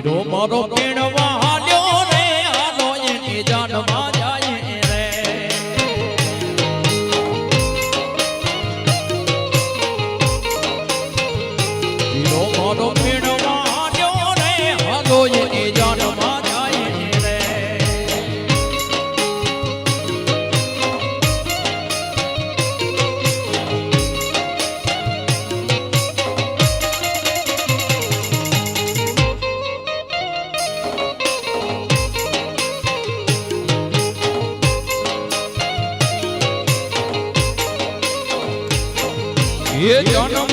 Hero મારો કેણ You don't know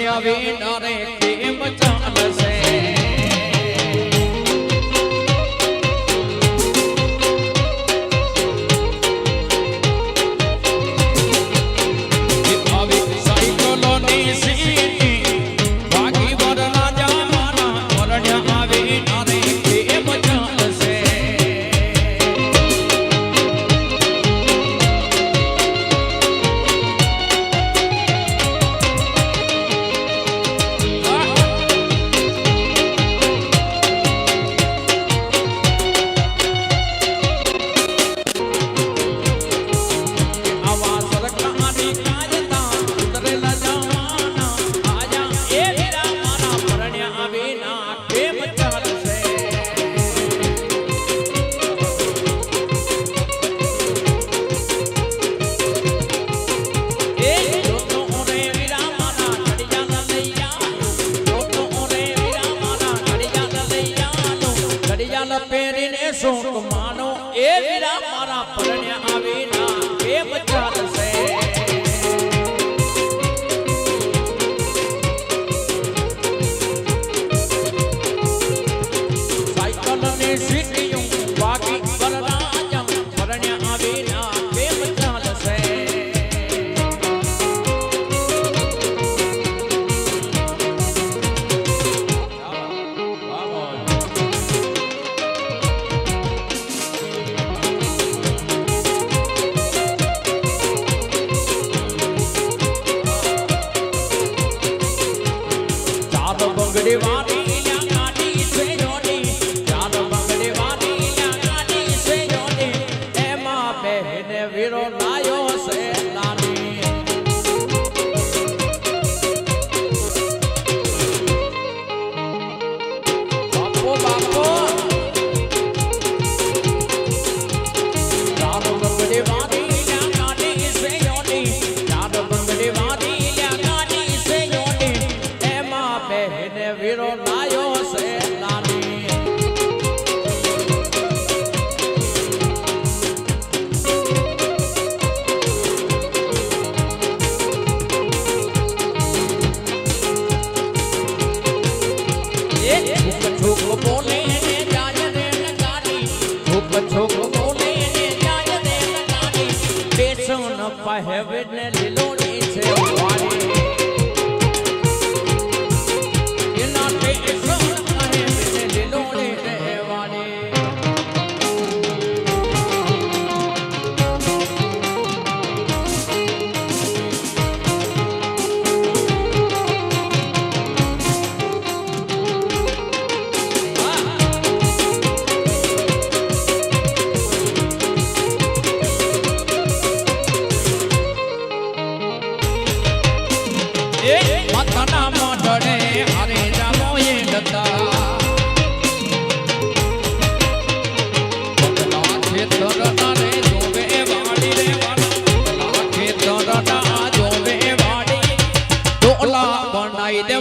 પડ્યા વિના રે કેમ ચાલશે son como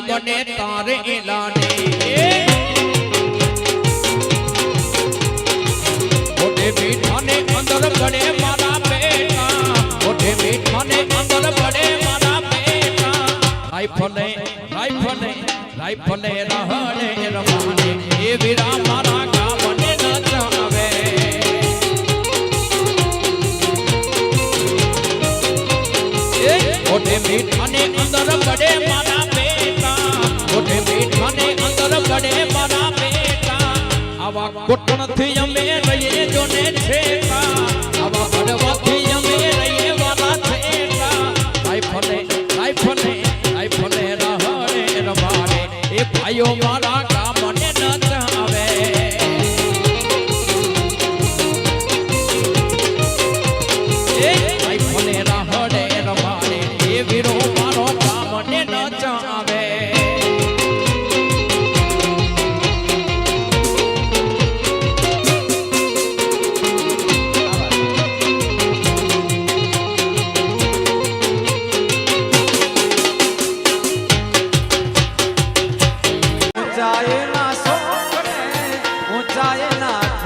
મને તારે લાડી ઓટે મીઠાને અંદર પડે મારા બેટા ઓટે મીઠાને અંદર પડે મારા બેટા રાઈફલે રાઈફલે રાઈફલે રહણે રમાને. એ વીરા Good one.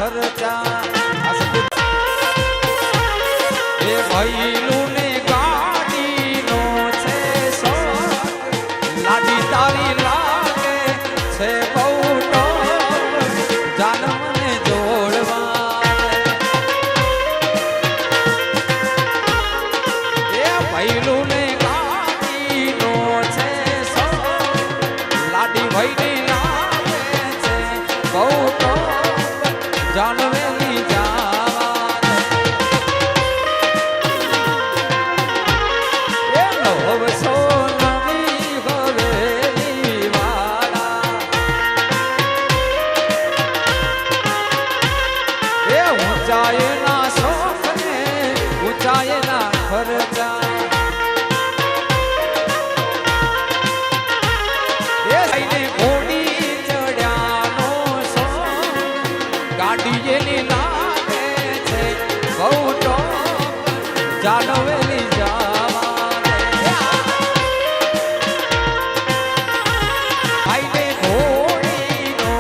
ખર્ચા. એ ભૈલું ને ગાડીનો છે સોંગ લાડી તારી લાગે છે બહુ ટોપ જાન મને જોડવા. એ ભૈલું ને ગાડીનો છે સોંગ લાડી ભાઈની લાગે છે બહુ તો એની લાગે છે બહુ ટોપ જાનવેલી જવાને. થઈને ઘોડીનો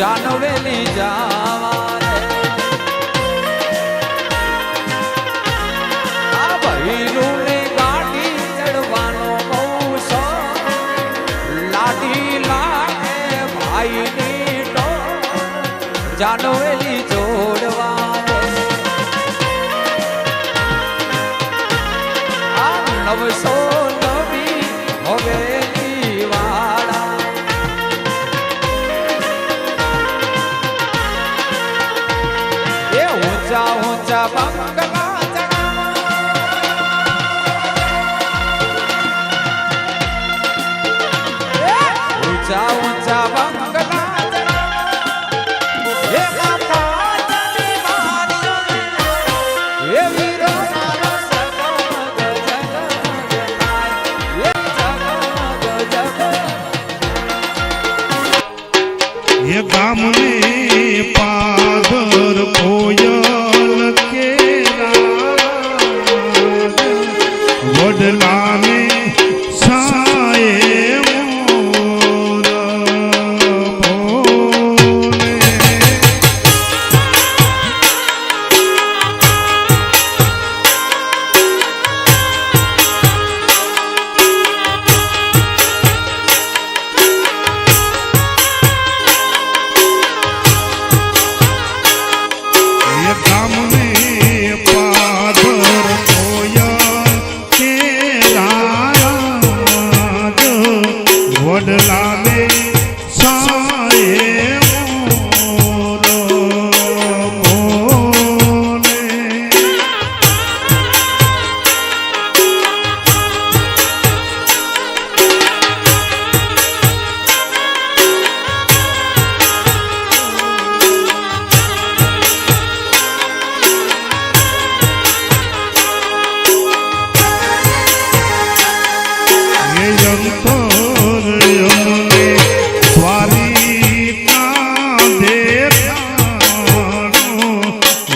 જાનવેલી જાવા આ ભૈલું ને ગાડી ચડવાનો બહુ લાડી લાગે ભાઈની ટોપ જાનવેલી of a soul.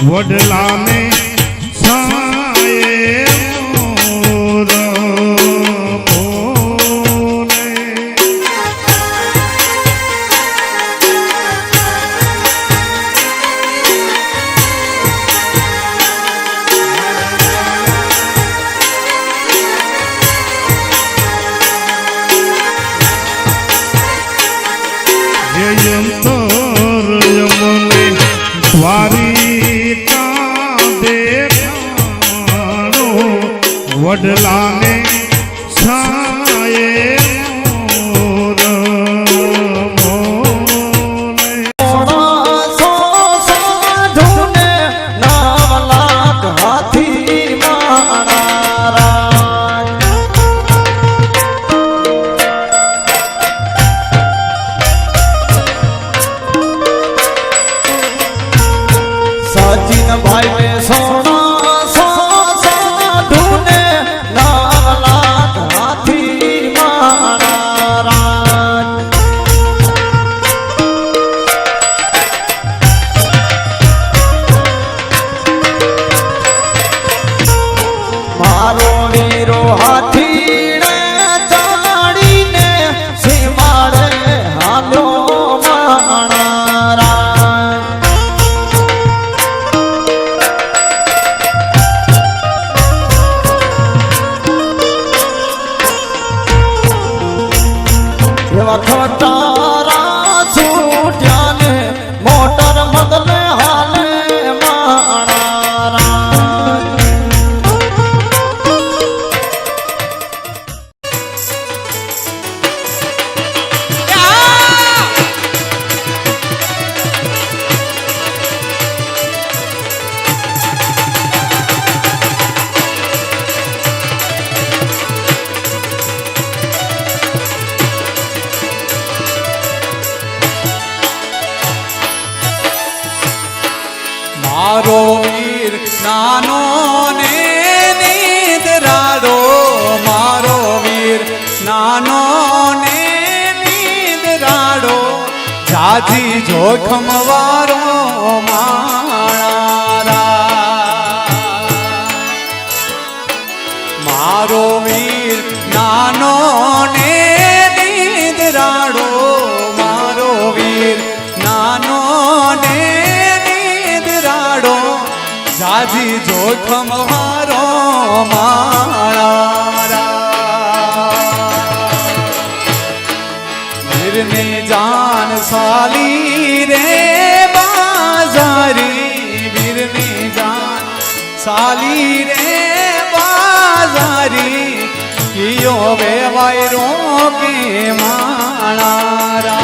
વડલાને સા મોઢલા સાથી જોખમ વારો મારો વીર નાનો ને દીદરાડો મારો વીર નાનો ને દીદરાડો સાથી જોખમ વારો मंदिर में जान साली रे बाजारी वीर में जान साली रे बाजारी कियो वे वायरों के माणारा